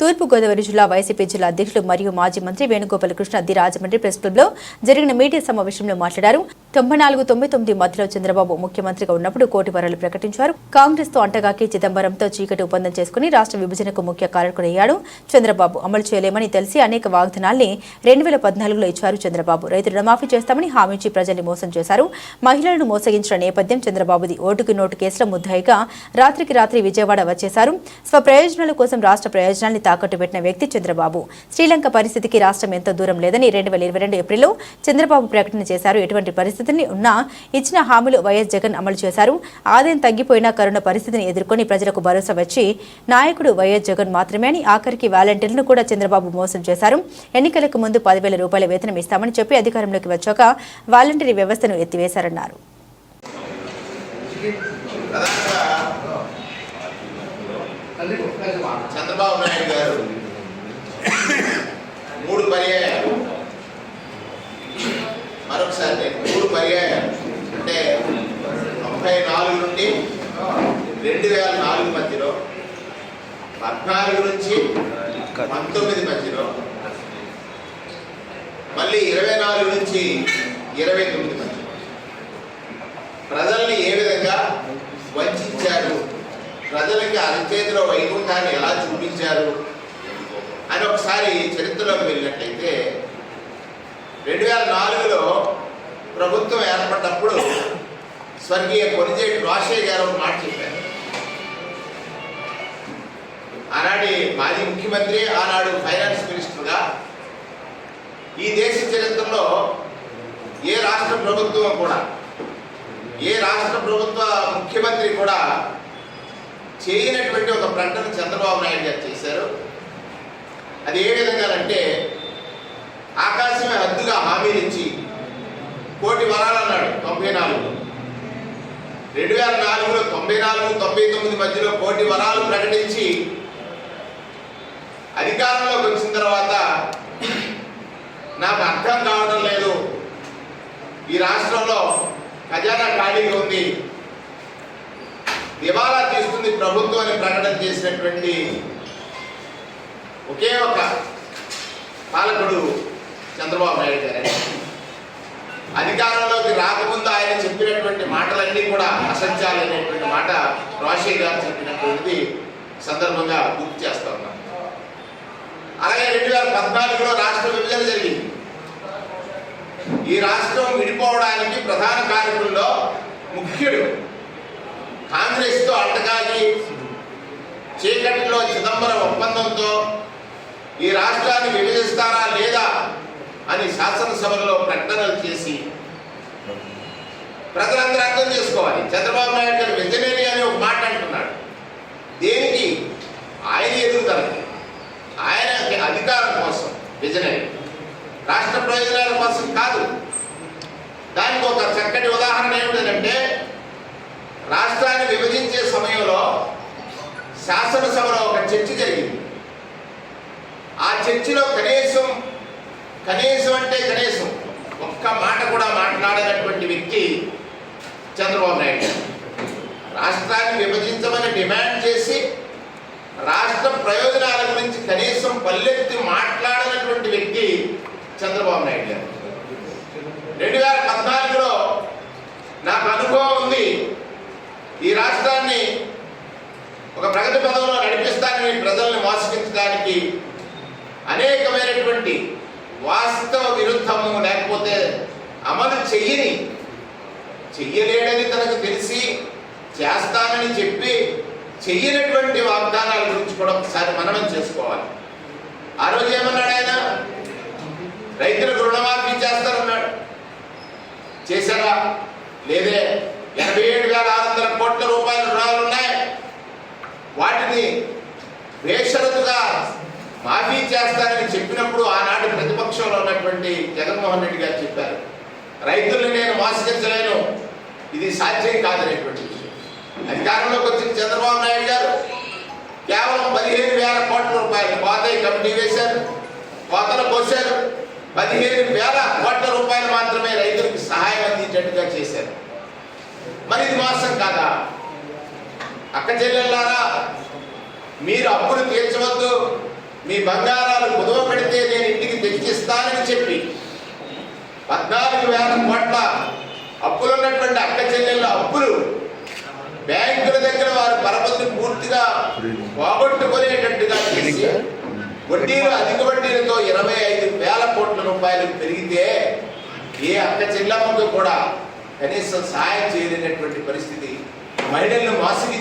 తూర్పుగోదావరి జిల్లా వైసీపీ జిల్లా అధ్యక్షులు మరియు మాజీ మంత్రి వేణుగోపాల కృష్ణ ది రాజమండ్రి ప్రెస్ క్లబ్లో జరిగిన మీడియా సమావేశంలో మాట్లాడారు. తొంభై నాలుగు తొంభై తొమ్మిది మధ్యలో చంద్రబాబు ముఖ్యమంత్రిగా ఉన్నప్పుడు కోటి వరాలు ప్రకటించారు. కాంగ్రెస్తో అంటగాకి చిదంబరంతో చీకటి ఒప్పందం చేసుకుని రాష్ట్ర విభజనకు ముఖ్య కారకుడయ్యాడు. చంద్రబాబు అమలు చేయలేమని తెలిసి అనేక వాగ్దానాల్ని రెండు వేల పద్నాలుగులో ఇచ్చారు చంద్రబాబు. రైతు రుణమాఫీ చేస్తామని హామీ ఇచ్చి ప్రజల్ని మోసం చేశారు. మహిళలను మోసగించిన నేపథ్యం చంద్రబాబుది ఓటుకి నోటు కేసులో ముద్దాయిగా రాత్రికి రాత్రి విజయవాడ వచ్చేశారు. స్వప్రయోజనాల కోసం రాష్ట్ర ప్రయోజనాన్ని తాకట్టు పెట్టిన వ్యక్తి చంద్రబాబు. శ్రీలంక పరిస్థితికి రాష్ట్రం ఎంతో దూరం లేదని రెండు వేల ఇరవై రెండు ఏప్రిల్లో చంద్రబాబు ప్రకటన చేశారు. ఎటువంటి పరిస్థితిని ఉన్నా ఇచ్చిన హామీలు వైఎస్ జగన్ అమలు చేశారు. ఆదాయం తగ్గిపోయినా కరోనా పరిస్థితిని ఎదుర్కొని ప్రజలకు భరోసా వచ్చి నాయకుడు వైఎస్ జగన్ మాత్రమే అని ఆఖరికి వాలంటీర్లను కూడా చంద్రబాబు మోసం చేశారు. ఎన్నికలకు ముందు పదివేల రూపాయల వేతనం ఇస్తామని చెప్పి అధికారంలోకి వచ్చాక వాలంటీర్ వ్యవస్థను ఎత్తివేశారన్నారు. చంద్రబాబు నాయుడు గారు మూడు పర్యాయాలు. మరొకసారి నేను మూడు పర్యాయాలు. అంటే తొంభై నాలుగు నుండి రెండు వేల నాలుగు మధ్యలో పద్నాలుగు నుంచి పంతొమ్మిది మధ్యలో మళ్ళీ ఇరవై నాలుగు నుంచి ఇరవై తొమ్మిది మధ్యలో. ప్రజల్ని ఏ విధంగా వంచి ప్రజలకి అరచేతిలో వైకుంఠాన్ని ఎలా చూపించారు అని ఒకసారి చరిత్రలోకి వెళ్ళినట్లయితే రెండు వేల నాలుగులో ప్రభుత్వం ఏర్పడ్డప్పుడు స్వర్గీయ కొనిజేటి రాజశేఖర్ గారు ఒక మాట చెప్పారు. ఆనాటి మాజీ ముఖ్యమంత్రి ఆనాడు ఫైనాన్స్ మినిస్టర్గా ఈ దేశ చరిత్రలో ఏ రాష్ట్ర ప్రభుత్వం కూడా ఏ రాష్ట్ర ప్రభుత్వ ముఖ్యమంత్రి కూడా చేయనటువంటి ఒక ప్రకటన చంద్రబాబు నాయుడు గారు చేశారు. అది ఏ విధంగా అంటే ఆకాశమే హద్దుగా హామీనిచ్చి కోటి వరాలు అన్నాడు తొంభై నాలుగు. రెండు వేల నాలుగులో తొంభై నాలుగు తొంభై తొమ్మిది మధ్యలో కోటి వరాలు ప్రకటించి అధికారంలోకి వచ్చిన తర్వాత నాకు అర్థం కావడం లేదు. ఈ రాష్ట్రంలో ఖజానా ఖాళీగా ఉంది. దివాలా తీస్తుంది ప్రభుత్వం అని ప్రకటన చేసినటువంటి ఒకే ఒక పాలకుడు చంద్రబాబు నాయుడు గారే. అధికారంలోకి రాకముందు ఆయన చెప్పినటువంటి మాటలన్నీ కూడా అసత్యాలు అనేటువంటి మాట రాజశేఖర్ గారు చెప్పినటువంటిది సందర్భంగా గుర్తు చేస్తా ఉన్నాం. అలాగే రెండు వేల పద్నాలుగులో రాష్ట్ర విభజన జరిగింది. ఈ రాష్ట్రం విడిపోవడానికి ప్రధాన కారకుల్లో ఒప్పందంతో ఈ రాష్ట్రాన్ని విభజిస్తారా లేదా అని శాసనసభలో ప్రకటనలు చేసి ప్రజలందరూ అర్థం చేసుకోవాలి. చంద్రబాబు నాయుడు గారు వెంటనేని అని ఒక మాట అంటున్నాడు. దేనికి? ఆయన ఎదుగుదలకి. ఆయన అధికారం కోసం విజనరీ రాష్ట్ర ప్రయోజనాల కోసం కాదు. దానికి ఒక చక్కటి ఉదాహరణ ఏమిటంటే శాసనసభలో ఒక చర్చ జరిగింది. ఆ చర్చలో కనీసం కనీసం అంటే కనీసం ఒక్క మాట కూడా మాట్లాడనటువంటి వ్యక్తి చంద్రబాబు నాయుడు. రాష్ట్రాన్ని విభజించమని డిమాండ్ చేసి రాష్ట్ర ప్రయోజనాల గురించి కనీసం పల్లెత్తి మాట్లాడనటువంటి వ్యక్తి చంద్రబాబు నాయుడు గారు. రెండు వేల పద్నాలుగులో నాకు అనుభవం ఉంది ఈ రాష్ట్రాన్ని ఒక ప్రగతి మోసగించడానికి అనేకమైనటువంటి వాస్తవ విరుద్ధము లేకపోతే అమలు చెయ్యని చెయ్యలేడని తనకు తెలిసి చేస్తానని చెప్పి చెయ్యనటువంటి వాగ్దానాల గురించి కూడా ఒకసారి మననం చేసుకోవాలి. ఆ రోజు ఏమన్నాడు ఆయన? రైతులకు రుణమాఫీ చేస్తారన్నాడు చేశారా? లేదే. ఎనభై ఏడు వేల ఆరు వందల కోట్ల రూపాయల రుణాలు ఉన్నాయి వాటిని బేషరతుగా మాఫీ చేస్తానని చెప్పినప్పుడు ఆనాటి ప్రతిపక్షంలో ఉన్నటువంటి జగన్మోహన్ రెడ్డి గారు చెప్పారు. రైతుల్ని నేను మోసగించలేను. ఇది సాధ్యం కాదనేటువంటి విషయం. అధికారంలోకి వచ్చిన చంద్రబాబు నాయుడు గారు కేవలం పదిహేను వేల కోట్ల రూపాయలు కోతయి కమిటీ వేశారు కోతలు కోసారు పదిహేను వేల కోట్ల రూపాయలు మాత్రమే రైతులకు సహాయం అందించేట్టుగా చేశారు. మరి ఇది మోసం కాదా? అక్క చెల్లెళ్ళారా మీరు అప్పులు తీర్చవద్దు. మీ బంగారాలు కుదవ పెడితే నేను ఇంటికి తెచ్చిస్తానని చెప్పి పద్నాలుగు వేల కోట్ల అప్పులు ఉన్నటువంటి అక్క చెల్లెళ్ళ అప్పులు బ్యాంకుల దగ్గర వారు పరపతిని పూర్తిగా పోగొట్టుకునేటట్టుగా చేసి వడ్డీలు అధిక వడ్డీలతో ఇరవై ఐదు వేల కోట్ల రూపాయలు పెరిగితే ఏ అక్క చెల్లమ్మకు కూడా కనీసం సహాయం చేయలేనటువంటి పరిస్థితి మహిళలను మాసిగి